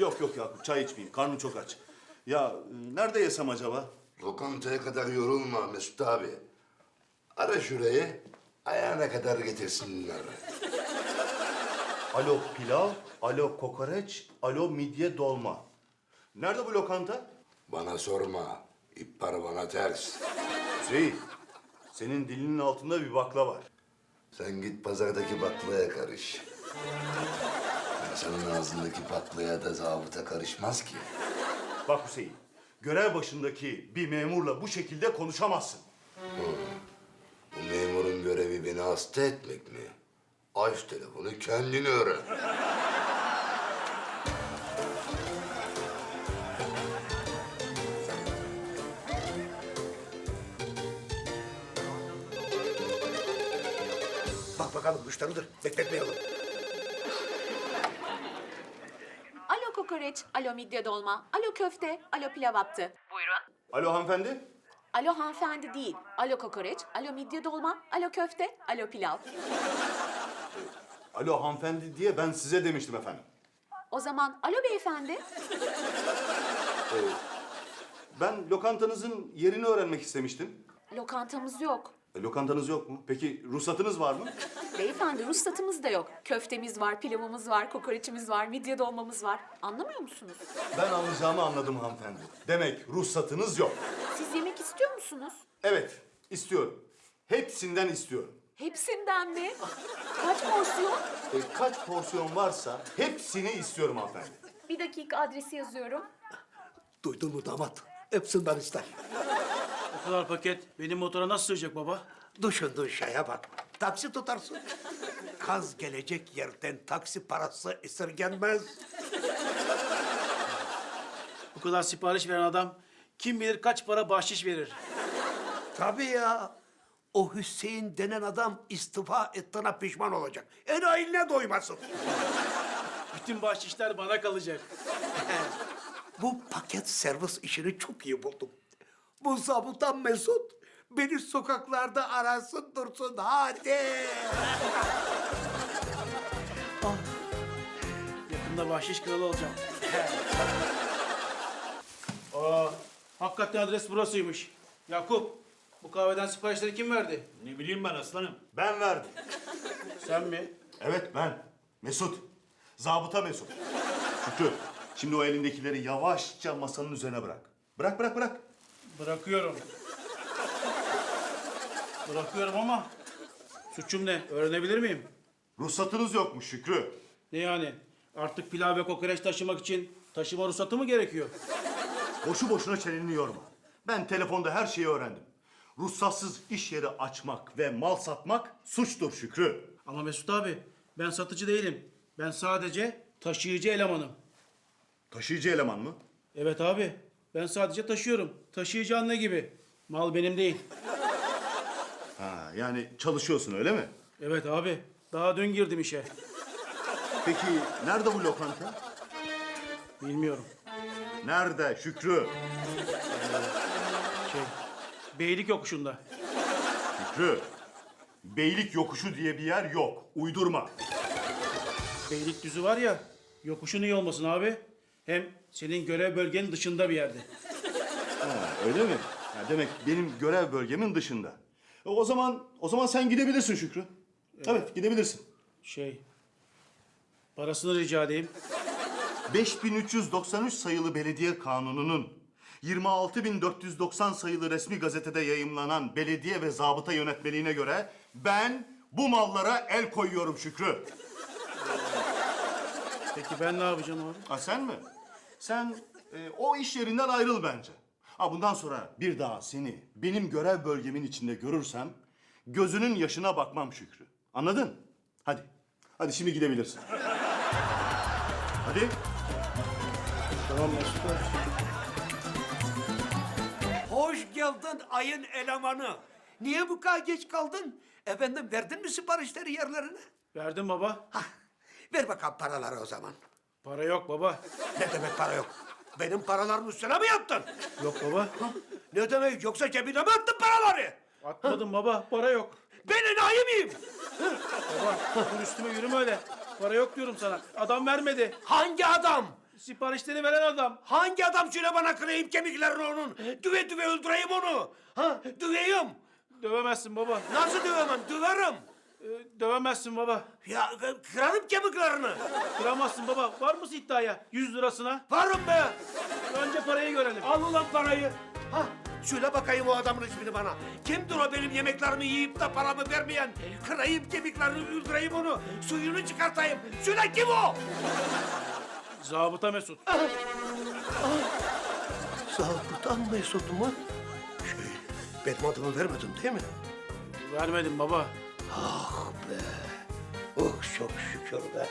Yok yok Yakup çay içmeyeyim. Karnım çok aç. Ya e, nerede yesem acaba? Lokantaya kadar yorulma Mesut abi. Ara şurayı, ayağına kadar getirsinler. Alo pilav, alo kokoreç, alo midye dolma. Nerede bu lokanta? Bana sorma, ipar bana ters. Hüseyin, senin dilinin altında bir bakla var. Sen git pazardaki baklaya karış. İnsanın ağzındaki baklaya da zabıta karışmaz ki. Bak Hüseyin, görev başındaki bir memurla bu şekilde konuşamazsın. Bu memurun görevi beni hasta etmek mi? Aç telefonu kendini öğren. Bak bakalım müşteridir. Bekletmeyelim. Alo kokoreç, alo midye dolma, alo köfte, alo pilav attı. Buyurun. Alo hanımefendi? Alo hanımefendi değil. Alo kokoreç, alo midye dolma, alo köfte, alo pilav. Alo hanımefendi diye ben size demiştim efendim. O zaman alo beyefendi. Ben lokantanızın yerini öğrenmek istemiştim. Lokantamız yok. E, lokantanız yok mu? Peki ruhsatınız var mı? Beyefendi ruhsatımız da yok. Köftemiz var, pilavımız var, kokoreçimiz var, midye dolmamız var. Anlamıyor musunuz? Ben anlayacağımı anladım hanımefendi. Demek ruhsatınız yok. Siz yemek istiyor musunuz? Evet, istiyorum. Hepsinden istiyorum. Hepsinden mi? Kaç porsiyon? E, kaç porsiyon varsa hepsini istiyorum hanımefendi. Bir dakika adresi yazıyorum. Duydun mu damat? Hepsinden ister. O kadar paket benim motora nasıl sığacak baba? Düşündüğün şeye bak. Taksi tutarsın. Kaz gelecek yerden taksi parası esirgenmez. Bu kadar sipariş veren adam kim bilir kaç para bahşiş verir. Tabii ya. O Hüseyin denen adam istifa ettiğine pişman olacak. En ailine doymasın. Bütün bahşişler bana kalacak. Bu paket servis işini çok iyi buldum. Bu zabıtan Mesut beni sokaklarda arasın dursun hadi. Yakında bahşiş kralı olacağım. Aa, hakikaten adres burasıymış. Yakup, bu kahveden siparişleri kim verdi? Ne bileyim ben aslanım. Ben verdim. Sen mi? Evet ben. Mesut. Zabıta Mesut. Şükrü, şimdi o elindekileri yavaşça masanın üzerine bırak. Bırak, bırak, bırak. Bırakıyorum. Bırakıyorum ama suçum ne? Öğrenebilir miyim? Ruhsatınız yokmuş Şükrü. Ne yani? Artık pilav ve kokoreç taşımak için taşıma ruhsatı mı gerekiyor? Boşu boşuna çeneni yorma. Ben telefonda her şeyi öğrendim. Ruhsatsız iş yeri açmak ve mal satmak suçtur Şükrü. Ama Mesut abi ben satıcı değilim. Ben sadece taşıyıcı elemanım. Taşıyıcı eleman mı? Evet abi ben sadece taşıyorum. Taşıyıcı anne gibi. Mal benim değil. Ha, yani çalışıyorsun öyle mi? Evet abi daha dün girdim işe. Peki nerede bu lokanta? Bilmiyorum. Nerede Şükrü? Şey beylik yokuşunda. Şükrü. Beylik yokuşu diye bir yer yok. Uydurma. Beylik düzü var ya yokuşun iyi olmasın abi. Hem senin görev bölgenin dışında bir yerde. Ha, öyle mi? Ha, demek benim görev bölgemin dışında. E, o zaman o zaman sen gidebilirsin Şükrü. Evet, gidebilirsin. Şey parasını rica edeyim. 5393 sayılı belediye kanununun 26490 sayılı resmi gazetede yayımlanan belediye ve zabıta yönetmeliğine göre ben bu mallara el koyuyorum Şükrü. Peki ben ne yapacağım abi? Ha sen mi? Sen e, o iş yerinden ayrıl bence. Ha bundan sonra bir daha seni benim görev bölgemin içinde görürsem gözünün yaşına bakmam Şükrü. Anladın? Hadi. Hadi şimdi gidebilirsin. Hadi. Tamam Mesut. Hoş geldin ayın elemanı. Niye bu kadar geç kaldın? Efendim verdin mi siparişleri yerlerine? Verdim baba. Hah, ver bakalım paraları o zaman. Para yok baba. Ne demek para yok? Benim paralarımın üstüne mi yattın? Yok baba. Ne demek yoksa cebine mi attın paraları? Atmadım baba. Para yok. Ben enayi miyim? Baba dur üstüme yürüme öyle. Para yok diyorum sana. Adam vermedi. Hangi adam? siparişleri veren adam. Hangi adam söyle bana kırayım kemiklerini onun? Düve düve öldüreyim onu. Ha, düveyim. Dövemezsin baba. Nasıl dövemem? Döverim. Ee, dövemezsin baba. Ya kırarım kemiklerini. Kıramazsın baba. Var mısın iddiaya? 100 lirasına. Varım be. Önce parayı görelim. Al ulan parayı. Ha, söyle bakayım o adamın ismini bana. Kimdir o benim yemeklerimi yiyip de paramı vermeyen? Kırayım kemiklerini, öldüreyim onu. Suyunu çıkartayım. Söyle kim o? Zabıta Mesut. Zabıtan Mesut mu? Şey, benim adımı vermedin değil mi? Vermedim baba. Ah be. Oh çok şükür be.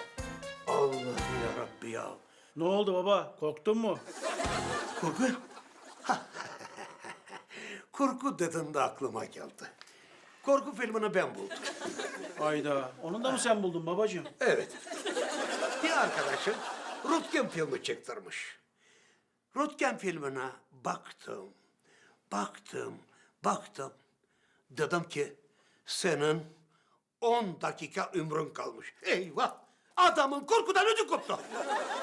Allah'ım ya Rabbi ya. Ne oldu baba? Korktun mu? Kurgu? Kurgu dedin de aklıma geldi. Korku filmini ben buldum. Ayda. Onu da mı sen buldun babacığım? Evet. Bir arkadaşım Rutgen filmi çektirmiş. Rutgen filmine baktım, baktım, baktım. Dedim ki senin 10 dakika ömrün kalmış. Eyvah! Adamın korkudan ödü koptu.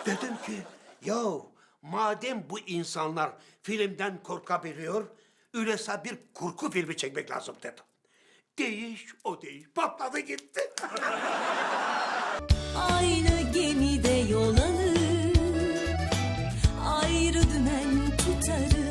Dedim ki yahu madem bu insanlar filmden korkabiliyor, öyleyse bir korku filmi çekmek lazım dedim. Değiş o değiş patladı gitti. Aynı gemide yol alır Ayrı dümen tutarız